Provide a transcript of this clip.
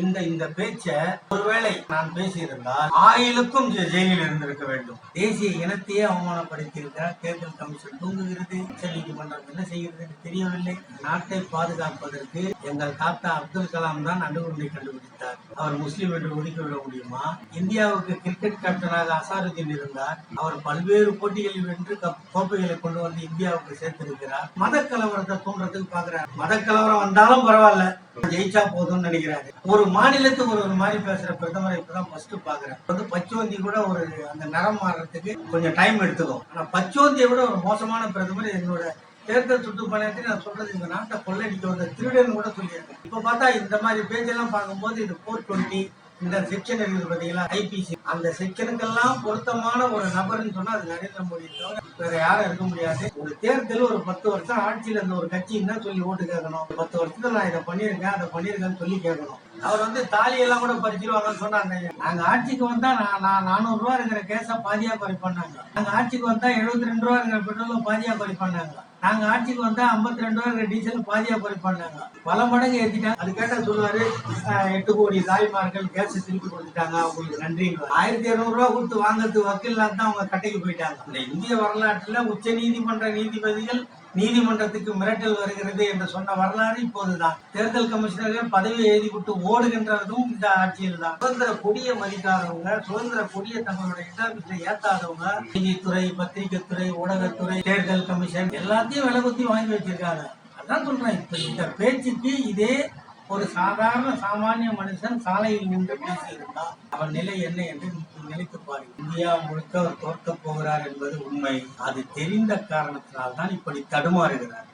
இந்த இந்த பேச்ச ஒருவேளை நான் பேசியிருந்தால் ஆயிலுக்கும் ஜெயிலில் இருந்திருக்க வேண்டும். தேசிய இனத்தையே அவமானப்படுத்தி இருக்கிறார் தேர்தல் கமிஷன் தூங்குகிறது. உச்ச நீதிமன்றம் என்ன செய்கிறது தெரியவில்லை. நாட்டை பாதுகாப்பதற்கு எங்கள் தாத்தா அப்துல் கலாம் தான் அணுகுண்டை கண்டுபிடித்தார். அவர் முஸ்லீம் என்று ஒதுக்கிவிட முடியுமா? இந்தியாவுக்கு கிரிக்கெட் கேப்டனாக அசாருதீன் இருந்தார். அவர் பல்வேறு போட்டிகளில் வென்று கோப்பைகளை கொண்டு வந்து இந்தியாவுக்கு சேர்த்திருக்கிறார். மத கலவரத்தை தூண்டுறதுக்கு பாக்குறாரு மத கலவரம் வந்தாலும் பரவாயில்ல. ஜெயிச்சா போதும்னு நினைக்கிறாரு. ஒரு மாநிலத்துக்கு ஒரு ஒரு மாதிரி பேசுற பிரதமரை இப்பதான் ஃபர்ஸ்ட் பாக்குறேன். வந்து பச்சோந்தி கூட ஒரு அந்த நரம் மாறுறதுக்கு கொஞ்சம் டைம் எடுத்துக்கும். ஆனா பச்சோந்தியை விட ஒரு மோசமான பிரதமர் என்னோட தேர்தல் சுற்றுப்பயணத்தில் நான் சொல்றது இந்த நாட்டை கொள்ளடிக்க வந்த திருடன் கூட சொல்லியிருக்கேன். இப்ப பார்த்தா இந்த மாதிரி பேஜெல்லாம் பார்க்கும்போது இது போர் டுவெண்ட்டி இந்த செக்ஷன் இருக்குது பார்த்தீங்களா ஐபிசி அந்த செக்ஷனுக்கெல்லாம் பொருத்தமான ஒரு நபர்னு சொன்னா அது நரேந்திர மோடி தவிர வேற யாரும் இருக்க முடியாது. ஒரு தேர்தல் ஒரு பத்து வருஷம் ஆட்சியில் இருந்த ஒரு கட்சின்னு தான் சொல்லி ஓட்டு கேட்கணும். பத்து வருஷத்துல நான் இதை பண்ணியிருக்கேன் அதை பண்ணியிருக்கேன்னு சொல்லி கேட்கணும். அவர் வந்து தாலியெல்லாம் கூட பறிச்சிருவாங்கன்னு சொன்னாங்க. நாங்க ஆட்சிக்கு வந்தா நான் நானூறு ரூபா இருக்கிற கேஸ பாதியா குறை பண்ணாங்க. நாங்க ஆட்சிக்கு வந்தா எழுபத்தி ரெண்டு ரூபா இருக்கிற பெட்ரோல் பாதியா குறை பண்ணாங்க. நாங்க ஆட்சிக்கு வந்தா 52 ரெண்டு ரூபா இருக்கிற டீசல் பாதியா குறை பண்ணாங்க. பல மடங்கு ஏத்திட்டாங்க. அது கேட்டா சொல்லுவாரு எட்டு கோடி தாய்மார்கள் கேஸ் திருப்பி கொடுத்துட்டாங்க. அவங்களுக்கு நன்றி ஆயிரத்தி இருநூறு ரூபா கொடுத்து வாங்கறது வக்கீல் தான் அவங்க கட்டைக்கு போயிட்டாங்க. இந்த இந்திய வரலாற்றுல உச்ச நீதிமன்ற நீதிபதிகள் நீதிமன்றத்துக்கு மிரட்டல் வருகிறது என்று சொன்ன வரலாறு இப்போதுதான். தேர்தல் கமிஷனர்கள் பதவியை எழுதி விட்டு ஓடுகின்றதும் இந்த ஆட்சியில் தான் சுதந்திர கொடியை மதிக்காதவங்க சுதந்திர கொடியை தங்களுடைய இன்டர்வியூல ஏத்தாதவங்க நீதித்துறை பத்திரிகைத்துறை ஊடகத்துறை தேர்தல் கமிஷன் எல்லாத்தையும் விலை குத்தி வாங்கி வச்சிருக்காங்க. அதான் சொல்றேன் இப்ப இந்த பேச்சுக்கு இதே ஒரு சாதாரண சாமானிய மனுஷன் சாலையில் நின்று பேசியிருந்தான். அவன் நிலை என்ன என்று நினைத்து பாருங்கள். இந்தியா முழுக்க அவர் தோற்க போகிறார் என்பது உண்மை. அது தெரிந்த காரணத்தினால்தான் இப்படி தடுமாறுகிறார்.